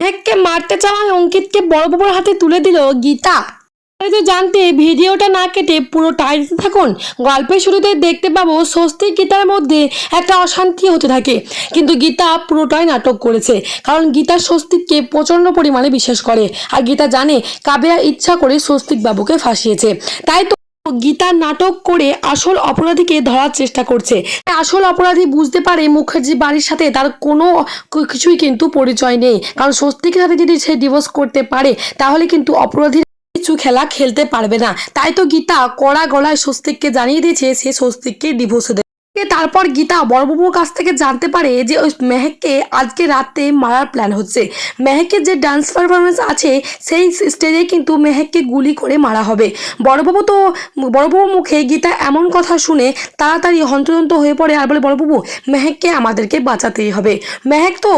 মেহেককে মারতে চাওয়ায় অঙ্কিতকে বড় বাবুর হাতে তুলে দিল গীতা। তো জানতে ভিডিওটা না কেটে পুরো টাইতে থাকুন। গল্পের শুরুতে দেখতে পাবো স্বস্তি গীতার মধ্যে একটা অশান্তি হতে থাকে। কিন্তু গীতা পুরোটাই নাটক করেছে। কারণ গীতা স্বস্তিককে প্রচণ্ড পরিমাণে বিশ্বাস করে। আর গীতা জানে কাবেয়া ইচ্ছা করে স্বস্তিক বাবুকে ফাঁসিয়েছে। তাই তো গীতা নাটক করে আসল অপরাধীকে ধরার চেষ্টা করছে। আসল অপরাধী বুঝতে পারে মুখার্জি বাড়ির সাথে তার কোনো কিছুই কিন্তু পরিচয় নেই। কারণ স্বস্তিকের সাথে যদি সে ডিভোর্স করতে পারে, তাহলে কিন্তু অপরাধীর কিছু খেলা খেলতে পারবে না। তাই তো গীতা কড়া গলায় স্বস্তিককে জানিয়ে দিয়েছে, সে স্বস্তিককে ডিভোর্স তারপর গীতা বড়বাবুর কাছ থেকে জানতে পারে যে ওই মেহেককে আজকে রাতে মারার প্ল্যান হচ্ছে। মেহেকের যে ডান্স পারফরমেন্স আছে, সেই স্টেজে কিন্তু মেহেককে গুলি করে মারা হবে। বড়বাবু তো, বড়বাবুর মুখে গীতা এমন কথা শুনে তাড়াতাড়ি হন্তদন্ত হয়ে পড়ে আর বলে, বড়বাবু, মেহেককে আমাদেরকে বাঁচাতেই হবে। মেহেক তো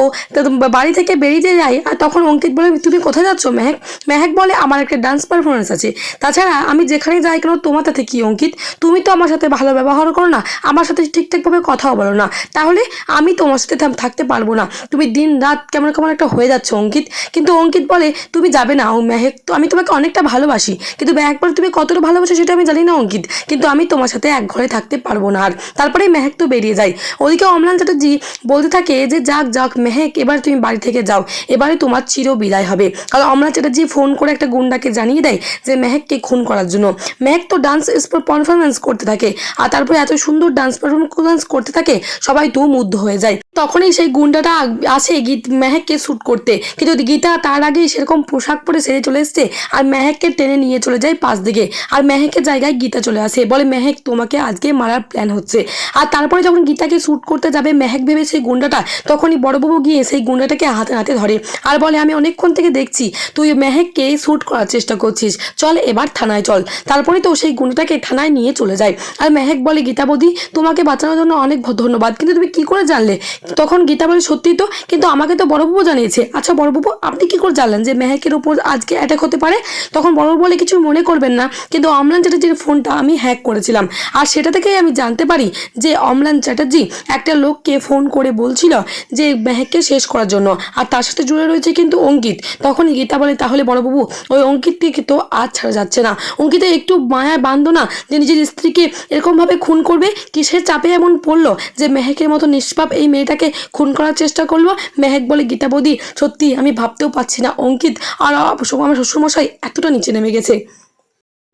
বাড়ি থেকে বেরিয়ে যায় আর তখন অঙ্কিত বলে, তুমি কোথায় যাচ্ছ মেহেক? মেহেক বলে, আমার একটা ডান্স পারফরমেন্স আছে। তাছাড়া আমি যেখানে যাই কেন তোমার তাতে কি অঙ্কিত? তুমি তো আমার সাথে ভালো ব্যবহার করো না। আমার সাথে ঠিকঠাকভাবে কথাও বলো না। তাহলে আমি তোমার সাথে থাকতে পারব না। তুমি দিন রাত কেমন কেমন একটা হয়ে যাচ্ছে, অঙ্কিত। কিন্তু অঙ্কিত বলে, তুমি যাবে না মেহেক, তো আমি তোমাকে অনেকটা ভালোবাসি। কিন্তু মেহেক বলে, তুমি কতটা ভালোবাসো সেটা আমি জানি না, অঙ্কিত। কিন্তু আমি তোমার সাথে এক ঘরে থাকতে পারব না আর। তারপরে মেহেক তো বেরিয়ে যায়। ওদিকে অমলান চ্যাটার্জি বলতে থাকে যে, যাক যাক, মেহেক, এবার তুমি বাড়ি থেকে যাও। এবারে তোমার চির বিদায় হবে। কারণ অমলান চ্যাটার্জি ফোন করে একটা গুন্ডাকে জানিয়ে দেয় যে, মেহেককে খুন করার জন্য। মেহেক তো ডান্স পারফরমেন্স করতে থাকে। আর তারপরে এত সুন্দর ডান্স পারফরমেন্স করতে থাকে, সবাই তো মুগ্ধ হয়ে যায়। তখনই সেই গুন্ডাটা আসে গীত মেহেককে শ্যুট করতে। কিন্তু গীতা তার আগেই সেরকম পোশাক পরে সেরে চলে এসছে আর মেহেককে টেনে নিয়ে চলে যায় পাশ দিকে। আর মেহেকের জায়গায় গীতা চলে আসে, বলে, মেহেক, তোমাকে আজকে মারার প্ল্যান হচ্ছে। আর তারপরে যখন গীতাকে শ্যুট করতে যাবে, মেহেক ভেবে সেই গুন্ডাটা, তখনই বড়বাবু গিয়ে সেই গুন্ডাটাকে হাতে হাতে ধরে। আর বলে, আমি অনেকক্ষণ থেকে দেখছি, তুই মেহেককে শ্যুট করার চেষ্টা করছিস। চল এবার থানায় চল। তারপরে তো সেই গুন্ডাটাকে থানায় নিয়ে চলে যায়। আর মেহেক বলে গীতা বৌদি তোমাকে বাঁচানোর জন্য অনেক ধন্যবাদ। কিন্তু তুমি কি করে জানলে? তখন গীতা বলে, সত্যি তো? কিন্তু আমাকে তো বড়বাবু জানিয়েছে। আচ্ছা বড়বাবু আপনি কি করে জানলেন যে মেহেকের উপর আজকে অ্যাটাক হতে পারে? তখন বড়বাবু বলে, কিছু মনে করবেন না। কিন্তু অমলান চ্যাটার্জির ফোনটা আমি হ্যাক করেছিলাম। আর সেটা থেকেই আমি জানতে পারি যে অমলান চ্যাটার্জি একটা লোককে ফোন করে বলছিল যে মেহেককে শেষ করার জন্য। আর তার সাথে জুড়ে রয়েছে কিন্তু অঙ্কিত। তখনই গীতা বলে, তাহলে বড়বাবু ওই অঙ্কিতকে তো আজ ছাড়া যাচ্ছে না। অঙ্কিতা একটু মায়া বান্ধ না যে নিজের স্ত্রীকে এরকমভাবে খুন করবে, কিসের চাপে এমন পড়ল যে মেহেকের মতো নিষ্পাপ এই মেয়েটাকে খুন করার চেষ্টা করল। মেহেক বলে, গীতা বৌদি, সত্যি আমি ভাবতেও পারছি না, অঙ্কিত আর আমার শ্বশুরমশাই এতটা নিচে নেমে গেছে।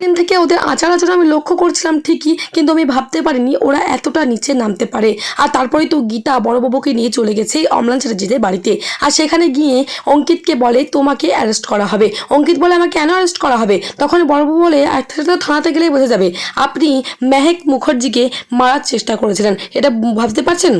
দিন থেকে ওদের আচার আচরণ আমি লক্ষ্য করছিলাম ঠিকই, কিন্তু আমি ভাবতে পারিনি ওরা এতটা নিচে নামতে পারে। আর তারপরে তো গীতা বড়বাবুকে নিয়ে চলে গেছে অমলান চ্যাটার্জিদের বাড়িতে। আর সেখানে গিয়ে অঙ্কিতকে বলে, তোমাকে অ্যারেস্ট করা হবে। অঙ্কিত বলে, আমাকে কেন অ্যারেস্ট করা হবে? তখন বড়বাবু বলে, একটা তো থানাতে গেলেই বোঝা যাবে। আপনি মেহেক মুখার্জিকে মারার চেষ্টা করেছিলেন। এটা ভাবতে পারছেন?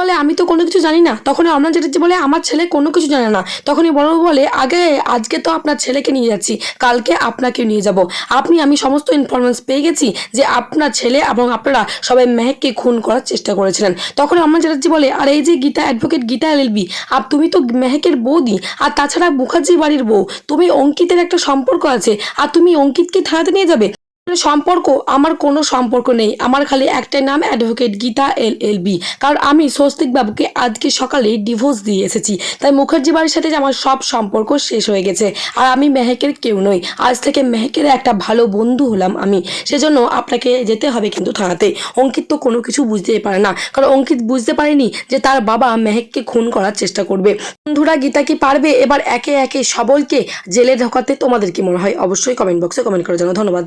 বলে, আমি তো কোনো কিছু জানি না। তখন অমলান চ্যাটার্জি বলে, আমার ছেলে কোনো কিছু জানে না। তখনই বড়বাবু বলে, আগে, আজকে তো আপনার ছেলেকে নিয়ে যাচ্ছি, কালকে আপনাকে নিয়ে যাব। আপনি, আমি সমস্ত ইনফরমেন্স পেয়ে গেছি যে আপনার ছেলে এবং আপনারা সবাই মেহেককে খুন করার চেষ্টা করেছিলেন। তখন অমলান চ্যাটার্জি বলে, আর, এই যে গীতা অ্যাডভোকেট গীতা এলএলবি আর তুমি তো মেহেকের বৌদি, আর তাছাড়া মুখার্জি বাড়ির বউ, তুমি অঙ্কিতের একটা সম্পর্ক আছে, আর তুমি অঙ্কিতকে থানাতে নিয়ে যাবে। সম্পর্ক, আমার কোনো সম্পর্ক নেই। আমার খালি একটাই নাম, advocate Geeta L L B. কারণ আমি স্বস্তিক বাবুকে আজকে সকালে ডিভোর্স দিয়ে এসেছি। তাই মুখার্জি বাড়ির সাথে যে আমার সব সম্পর্ক শেষ হয়ে গেছে। আর আমি মেহেকের কেউ নই। আজ থেকে মেহেকের একটা ভালো বন্ধু হলাম আমি। সেজন্য আপনাকে যেতে হবে কিন্তু থানাতে। অঙ্কিত তো কোনো কিছু বুঝতেই পারে না। কারণ অঙ্কিত বুঝতে পারেনি যে তার বাবা মেহেককে খুন করার চেষ্টা করবে। বন্ধুরা, গীতা কি পারবে? এবার একে একে সবলকে জেলে ঢোকাতে তোমাদের কি মনে হয়? অবশ্যই কমেন্ট বক্সে কমেন্ট করে জানাও। ধন্যবাদ।